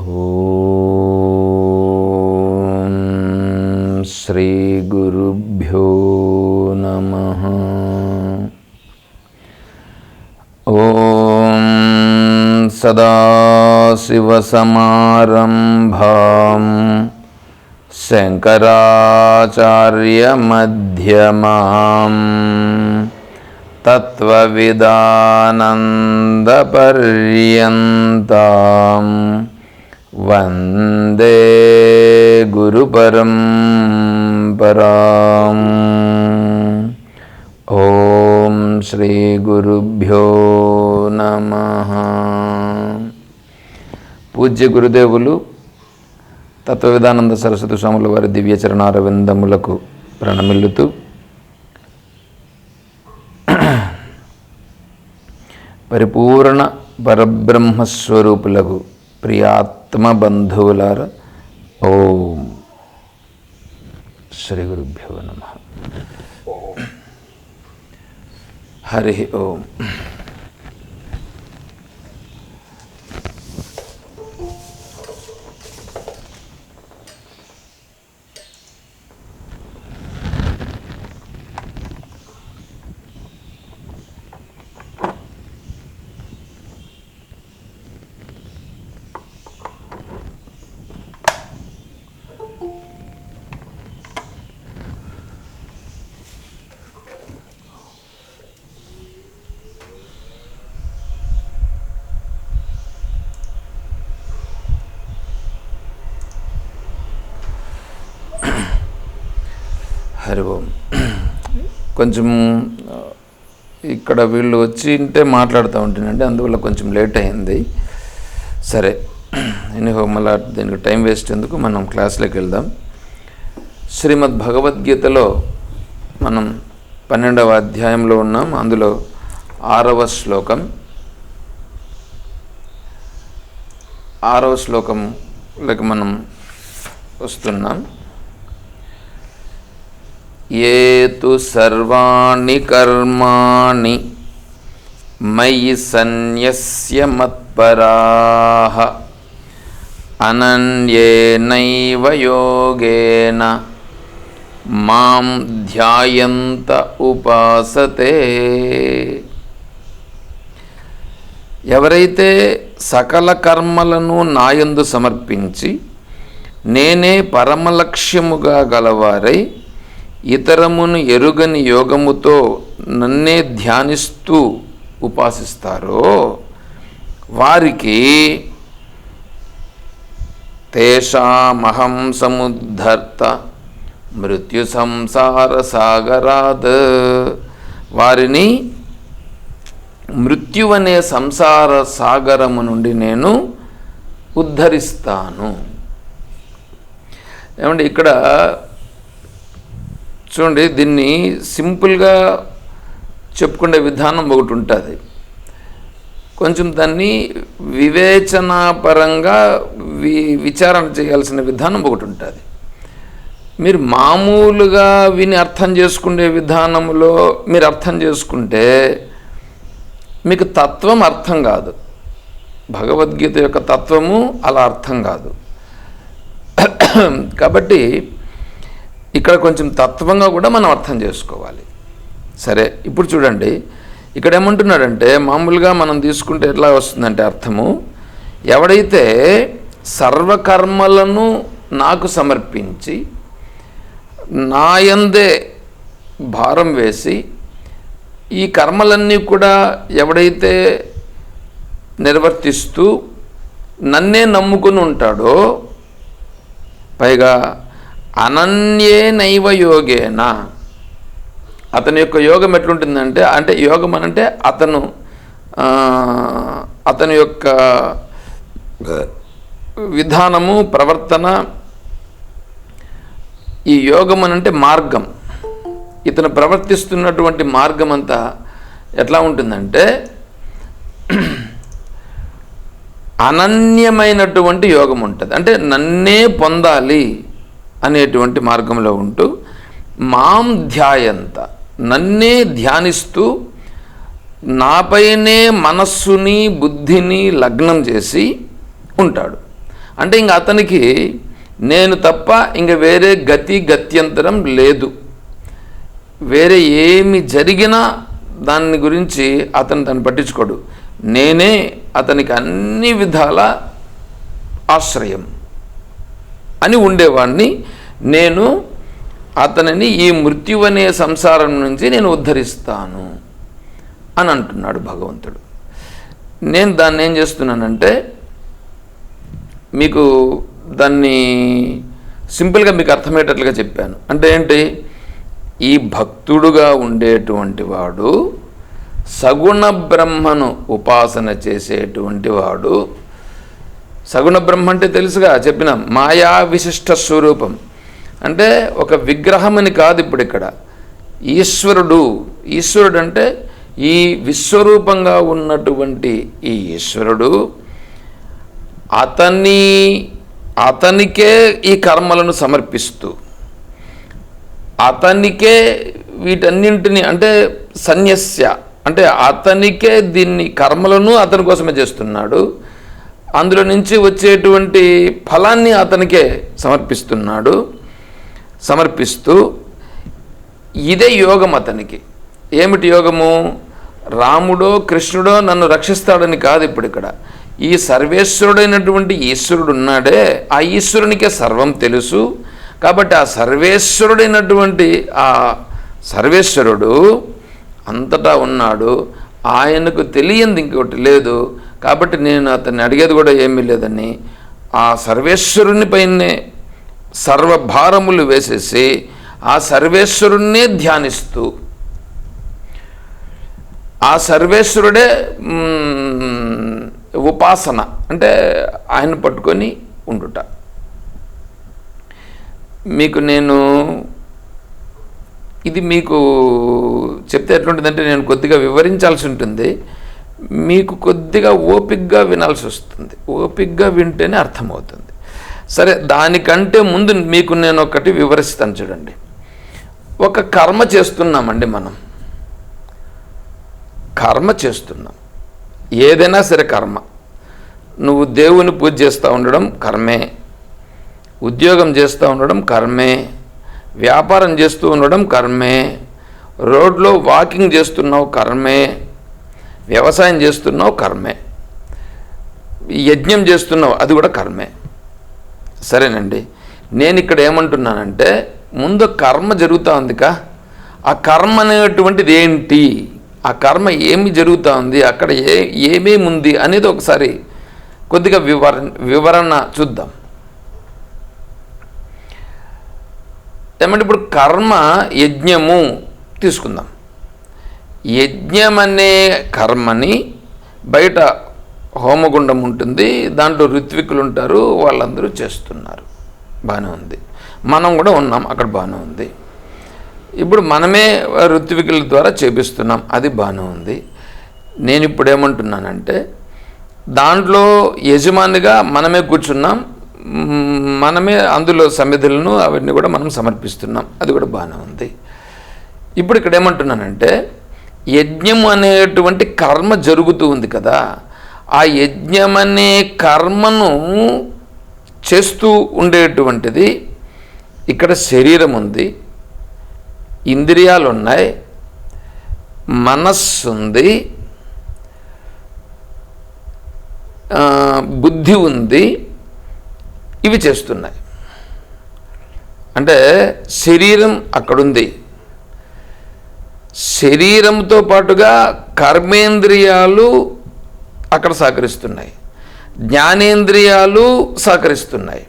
ॐ श्रीगुरुभ्यो नमः। ॐ सदाशिवसमारम्भां शङ्कराचार्यमध्यमाम् तत्त्वविदानन्दपर्यन्तां वन्दे गुरुपरम्पराम् ॐ श्रीगुरुभ्यो నమః పూజ్య గురుదేవులు తత్వవిధానంద సరస్వతి స్వాముల వారి దివ్య చరణారవిందములకు ప్రణమిల్లుతూ పరిపూర్ణ పరబ్రహ్మస్వరూపులకు ప్రియాత్మ బంధువులార ఓం శ్రీ గురుభ్యో నమ హరి ఓం హరి ఓం కొంచెం ఇక్కడ వీళ్ళు వచ్చి ఉంటే మాట్లాడుతూ ఉంటేనండి అందువల్ల కొంచెం లేట్ అయింది. సరే ఎనీహో మళ్ళీ దీనికి టైం వేస్ట్ ఎందుకు మనం క్లాస్లోకి వెళ్దాం. శ్రీమద్ భగవద్గీతలో మనం పన్నెండవ అధ్యాయంలో ఉన్నాం అందులో ఆరవ శ్లోకం. ఆరవ శ్లోకంలోకి మనం వస్తున్నాం. ఏ సర్వాణి కర్మాణి మయి సన్యస్య మత్పరాః అనన్యేనైవ యోగేన మాం ధ్యాయంత ఉపాసతే. ఎవరైతే సకల కర్మలను నాయందు సమర్పించి నేనే పరమలక్ష్యముగా గలవారై ఇతరమును ఎరుగని యోగముతో నన్నే ధ్యానిస్తూ ఉపాసిస్తారో వారికి తేషామహం సముద్ధర్త మృత్యు సంసార సాగరాద్. వారిని మృత్యు అనే సంసార సాగరము నుండి నేను ఉద్ధరిస్తాను. ఏమంటే ఇక్కడ చూడండి దీన్ని సింపుల్గా చెప్పుకునే విధానం ఒకటి ఉంటుంది కొంచెం దాన్ని వివేచనాపరంగా వి విచారణ చేయాల్సిన విధానం ఒకటి ఉంటుంది మీరు మామూలుగా విని అర్థం చేసుకునే విధానంలో మీరు అర్థం చేసుకుంటే మీకు తత్వం అర్థం కాదు. భగవద్గీత యొక్క తత్వము అలా అర్థం కాదు. కాబట్టి ఇక్కడ కొంచెం తత్వంగా కూడా మనం అర్థం చేసుకోవాలి. సరే ఇప్పుడు చూడండి. ఇక్కడ ఏమంటున్నాడంటే మామూలుగా మనం తీసుకుంటే ఎట్లా వస్తుందంటే అర్థము ఎవడైతే సర్వకర్మలను నాకు సమర్పించి నాయందే భారం వేసి ఈ కర్మలన్నీ కూడా ఎవడైతే నిర్వర్తిస్తూ నన్నే నమ్ముకుని ఉంటాడో పైగా అనన్యే నైవ యోగేనా. అతని యొక్క యోగం ఎట్లుంటుందంటే అంటే యోగం అనంటే అతను అతని యొక్క విధానము ప్రవర్తన ఈ యోగం అనంటే మార్గం. ఇతను ప్రవర్తిస్తున్నటువంటి మార్గం అంతా ఎట్లా ఉంటుందంటే అనన్యమైనటువంటి యోగం ఉంటుంది. అంటే నన్నే పొందాలి. అనేటువంటి మార్గంలో ఉంటూ మాం ధ్యాయంత నన్నే ధ్యానిస్తూ నాపైనే మనస్సుని బుద్ధిని లగ్నం చేసి ఉంటాడు. అంటే ఇంక అతనికి నేను తప్ప ఇంక వేరే గతి గత్యంతరం లేదు. వేరే ఏమి జరిగినా దాని గురించి అతను తను పట్టించుకోడు. నేనే అతనికి అన్ని విధాల ఆశ్రయం. అని ఉండేవాణ్ణి. నేను అతనిని ఈ మృత్యు అనే సంసారం నుంచి నేను ఉద్ధరిస్తాను అని అంటున్నాడు భగవంతుడు. నేను దాన్ని ఏం చేస్తున్నానంటే మీకు దాన్ని సింపుల్గా మీకు అర్థమయ్యేటట్లుగా చెప్పాను. అంటే ఏంటి? ఈ భక్తుడుగా ఉండేటువంటి వాడు సగుణ బ్రహ్మను ఉపాసన చేసేటువంటి వాడు సగుణ బ్రహ్మ అంటే తెలుసుగా చెప్పిన మాయా విశిష్ట స్వరూపం. అంటే ఒక విగ్రహం అని కాదు ఇప్పుడు ఇక్కడ. ఈశ్వరుడు ఈశ్వరుడు అంటే ఈ విశ్వరూపంగా ఉన్నటువంటి ఈ ఈశ్వరుడు అతని అతనికే ఈ కర్మలను సమర్పిస్తూ అతనికే వీటన్నింటిని అంటే సన్యస్య అంటే అతనికే దీన్ని కర్మలను అతని కోసమే చేస్తున్నాడు. అందులో నుంచి వచ్చేటువంటి ఫలాన్ని అతనికే సమర్పిస్తున్నాడు. సమర్పిస్తూ ఇదే యోగం అతనికి. ఏమిటి యోగము? రాముడో కృష్ణుడో నన్ను రక్షిస్తాడని కాదు ఇప్పుడు ఇక్కడ. ఈ సర్వేశ్వరుడైనటువంటి ఈశ్వరుడు ఉన్నాడే. ఆ ఈశ్వరునికే సర్వం తెలుసు. కాబట్టి ఆ సర్వేశ్వరుడైనటువంటి ఆ సర్వేశ్వరుడు అంతటా ఉన్నాడు. ఆయనకు తెలియంది ఇంకొకటి లేదు. కాబట్టి నేను అతన్ని అడిగేది కూడా ఏమీ లేదని ఆ సర్వేశ్వరుని పైనే సర్వభారములు వేసేసి ఆ సర్వేశ్వరుణ్ణే ధ్యానిస్తూ ఆ సర్వేశ్వరుడే ఉపాసన అంటే ఆయన పట్టుకొని ఉండుట. మీకు నేను ఇది మీకు చెప్తే ఎట్లుంటుందంటే నేను కొద్దిగా వివరించాల్సి ఉంటుంది. మీకు కొద్దిగా ఓపిగ్గా వినాల్సి వస్తుంది. ఓపిగ్గా వింటేనే అర్థమవుతుంది. సరే దానికంటే ముందు మీకు నేను ఒకటి వివరిస్తాను చూడండి. ఒక కర్మ చేస్తున్నామండి మనం. కర్మ చేస్తున్నాం. ఏదైనా సరే కర్మ. నువ్వు దేవుని పూజ చేస్తూ ఉండడం కర్మే. ఉద్యోగం చేస్తూ ఉండడం కర్మే. వ్యాపారం చేస్తూ ఉండడం కర్మే. రోడ్లో వాకింగ్ చేస్తున్నావు కర్మే. వ్యవసాయం చేస్తున్నావు కర్మే. యజ్ఞం చేస్తున్నావు అది కూడా కర్మే. సరేనండి. నేను ఇక్కడ ఏమంటున్నానంటే ముందు కర్మ జరుగుతూ ఉందికా ఆ కర్మ అనేటువంటిది ఏంటి? ఆ కర్మ ఏమి జరుగుతూ ఉంది? అక్కడ ఏ ఏమేమి ఉంది అనేది ఒకసారి కొద్దిగా వివర వివరణ చూద్దాం. ఏమంటే ఇప్పుడు కర్మ యజ్ఞము తీసుకుందాం. యజ్ఞం అనే కర్మని బయట హోమగుండం ఉంటుంది దాంట్లో ఋత్వికులు ఉంటారు వాళ్ళందరూ చేస్తున్నారు. బాగానే ఉంది. మనం కూడా ఉన్నాం అక్కడ బాగానే ఉంది. ఇప్పుడు మనమే ఋత్వికుల ద్వారా చేపిస్తున్నాం అది బాగానే ఉంది. నేను ఇప్పుడు ఏమంటున్నానంటే దాంట్లో యజమానిగా మనమే కూర్చున్నాం మనమే అందులో సమిధులను అవన్నీ కూడా మనం సమర్పిస్తున్నాం అది కూడా బాగానే ఉంది. ఇప్పుడు ఇక్కడ ఏమంటున్నానంటే యజ్ఞం అనేటువంటి కర్మ జరుగుతూ ఉంది కదా ఆ యజ్ఞం అనే కర్మను చేస్తూ ఉండేటువంటిది ఇక్కడ శరీరం ఉంది ఇంద్రియాలు ఉన్నాయి మనస్సు ఉంది బుద్ధి ఉంది ఇవి చేస్తున్నాయి. అంటే శరీరం అక్కడుంది. శరీరంతో పాటుగా కర్మేంద్రియాలు అక్కడ సహకరిస్తున్నాయి. జ్ఞానేంద్రియాలు సహకరిస్తున్నాయి.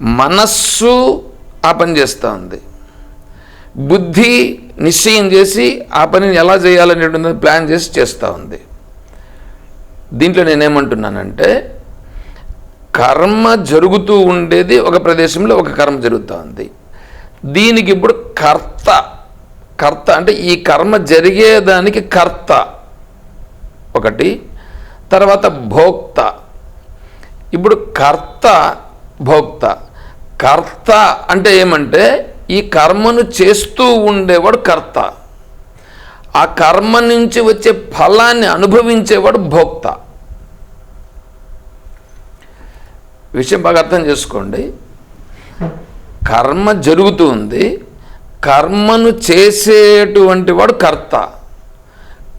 మనస్సు ఆ పని చేస్తూ ఉంది. బుద్ధి నిశ్చయం చేసి ఆ పనిని ఎలా చేయాలనేటువంటి ప్లాన్ చేసి చేస్తూ ఉంది. దీంట్లో నేనేమంటున్నానంటే కర్మ జరుగుతూ ఉండేది ఒక ప్రదేశంలో ఒక కర్మ జరుగుతూ ఉంది. దీనికి ఇప్పుడు కర్త కర్త అంటే ఈ కర్మ జరిగేదానికి కర్త. ఒకటి. తర్వాత భోక్త. ఇప్పుడు కర్త భోక్త. కర్త అంటే ఏమంటే ఈ కర్మను చేస్తూ ఉండేవాడు కర్త. ఆ కర్మ నుంచి వచ్చే ఫలాన్ని అనుభవించేవాడు భోక్త. విషయం బాగా అర్థం చేసుకోండి. కర్మ జరుగుతుంది కర్మను చేసేటువంటి వాడు కర్త.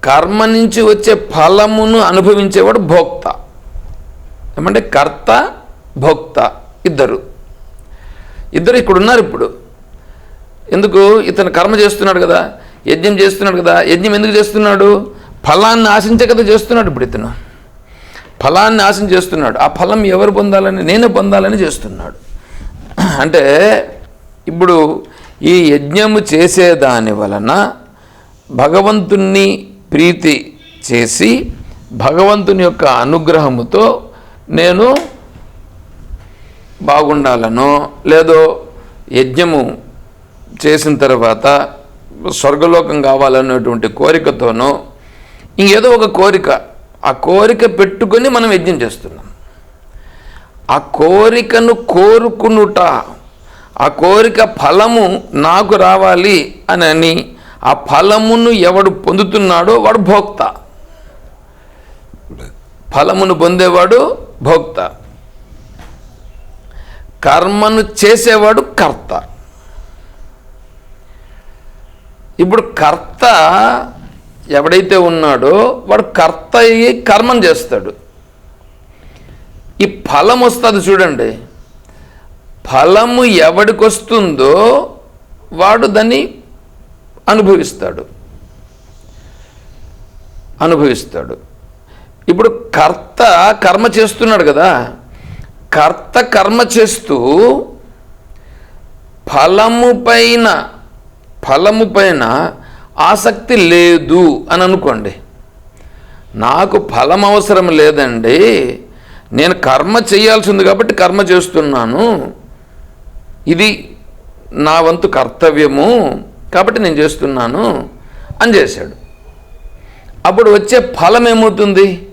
కర్మ నుంచి వచ్చే ఫలమును అనుభవించేవాడు భోక్త. ఏమంటే కర్త భోక్త ఇద్దరు. ఇద్దరు ఇక్కడ ఉన్నారు ఇప్పుడు. ఎందుకు? ఇతను కర్మ చేస్తున్నాడు కదా యజ్ఞం చేస్తున్నాడు కదా యజ్ఞం ఎందుకు చేస్తున్నాడు? ఫలాన్ని ఆశించే కదా చేస్తున్నాడు ఇప్పుడు ఇతను. ఫలాన్ని ఆశం చేస్తున్నాడు. ఆ ఫలం ఎవరు పొందాలని నేనే పొందాలని చేస్తున్నాడు. అంటే ఇప్పుడు ఈ యజ్ఞము చేసేదాని వలన భగవంతుణ్ణి ప్రీతి చేసి భగవంతుని యొక్క అనుగ్రహముతో నేను బాగుండాలనో లేదో యజ్ఞము చేసిన తర్వాత స్వర్గలోకం కావాలనేటువంటి కోరికతోనో ఇంకేదో ఒక కోరిక ఆ కోరిక పెట్టుకొని మనం యజ్ఞం చేస్తున్నాం. ఆ కోరికను కోరుకునుట ఆ కోరిక ఫలము నాకు రావాలి అని అని ఆ ఫలమును ఎవడు పొందుతున్నాడో వాడు భోక్త. ఫలమును పొందేవాడు భోక్త. కర్మను చేసేవాడు కర్త. ఇప్పుడు కర్త ఎవడైతే ఉన్నాడో వాడు కర్త అయ్యి కర్మను చేస్తాడు. ఈ ఫలం వస్తుంది చూడండి. ఫలము ఎవడికొస్తుందో వాడు దాన్ని అనుభవిస్తాడు. అనుభవిస్తాడు. ఇప్పుడు కర్త కర్మ చేస్తున్నాడు కదా. కర్త కర్మ చేస్తూ ఫలము పైన ఫలము పైన ఆసక్తి లేదు అని అనుకోండి. నాకు ఫలం అవసరం లేదండి. నేను కర్మ చేయాల్సింది కాబట్టి కర్మ చేస్తున్నాను. ఇది నా వంతు కర్తవ్యము కాబట్టి నేను చేస్తున్నాను అని చేశాడు. అప్పుడు వచ్చే ఫలం ఏమవుతుంది?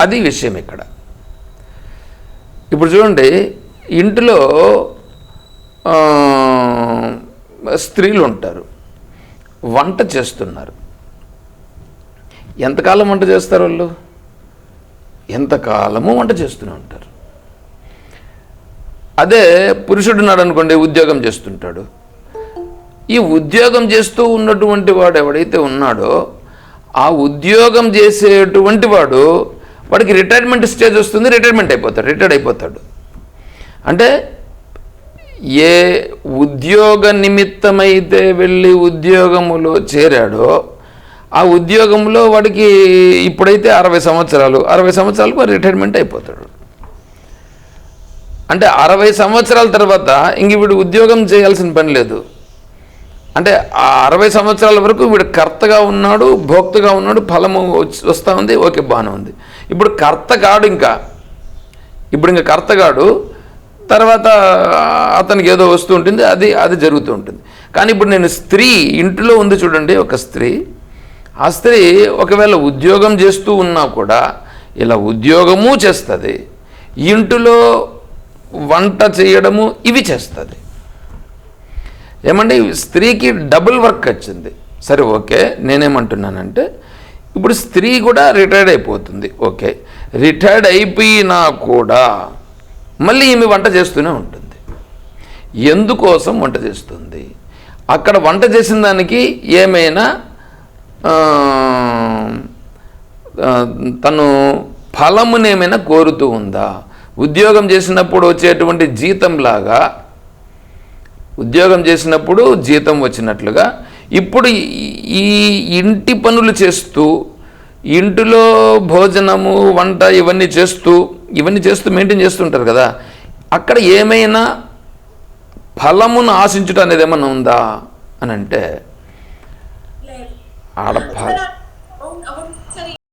అది విషయం ఇక్కడ. ఇప్పుడు చూడండి ఇంటిలో స్త్రీలు ఉంటారు. వంట చేస్తున్నారు. ఎంతకాలం వంట చేస్తారు వాళ్ళు? ఎంతకాలము వంట చేస్తూనే ఉంటారు. అదే పురుషుడున్నాడు అనుకోండి ఉద్యోగం చేస్తుంటాడు. ఈ ఉద్యోగం చేస్తూ ఉన్నటువంటి వాడు ఎవడైతే ఉన్నాడో ఆ ఉద్యోగం చేసేటువంటి వాడు వాడికి రిటైర్మెంట్ స్టేజ్ వస్తుంది రిటైర్మెంట్ అయిపోతాడు రిటైర్డ్ అయిపోతాడు. అంటే ఏ ఉద్యోగ నిమిత్తమైతే వెళ్ళి ఉద్యోగములో చేరాడో ఆ ఉద్యోగంలో వాడికి ఇప్పుడైతే అరవై సంవత్సరాలు అరవై సంవత్సరాలకు రిటైర్మెంట్ అయిపోతాడు. అంటే అరవై సంవత్సరాల తర్వాత ఇంక వీడు ఉద్యోగం చేయాల్సిన పని లేదు. అంటే ఆ అరవై సంవత్సరాల వరకు వీడు కర్తగా ఉన్నాడు భోక్తగా ఉన్నాడు ఫలము వచ్చి- వస్తూ ఉంది ఓకే బాగానే ఉంది. ఇప్పుడు కర్త కాడు ఇంకా. ఇప్పుడు ఇంకా కర్తగాడు తర్వాత అతనికి ఏదో వస్తూ ఉంటుంది అది అది జరుగుతూ ఉంటుంది. కానీ ఇప్పుడు నేను స్త్రీ ఇంటిలో ఉంది చూడండి ఒక స్త్రీ. ఆ స్త్రీ ఒకవేళ ఉద్యోగం చేస్తూ ఉన్నా కూడా ఇలా ఉద్యోగము చేస్తుంది. ఇంటిలో వంట చేయడము ఇవి చేస్తుంది. ఏమంటే స్త్రీకి డబుల్ వర్క్ వచ్చింది. సరే ఓకే నేనేమంటున్నానంటే ఇప్పుడు స్త్రీ కూడా రిటైర్డ్ అయిపోతుంది. ఓకే రిటైర్డ్ అయిపోయినా కూడా మళ్ళీ ఈమె వంట చేస్తూనే ఉంటుంది. ఎందుకోసం వంట చేస్తుంది? అక్కడ వంట చేసిన దానికి ఏమైనా తను ఫలమునేమైనా కోరుతూ ఉందా? ఉద్యోగం చేసినప్పుడు వచ్చేటువంటి జీతంలాగా ఉద్యోగం చేసినప్పుడు జీతం వచ్చినట్లుగా ఇప్పుడు ఈ- ఇంటి పనులు చేస్తూ ఇంటిలో భోజనము వంట ఇవన్నీ చేస్తూ ఇవన్నీ చేస్తూ మెయింటైన్ చేస్తుంటారు కదా అక్కడ ఏమైనా ఫలమును ఆశించుట అనేది ఏమన్నా ఉందా అని అంటే ఆడ ఫల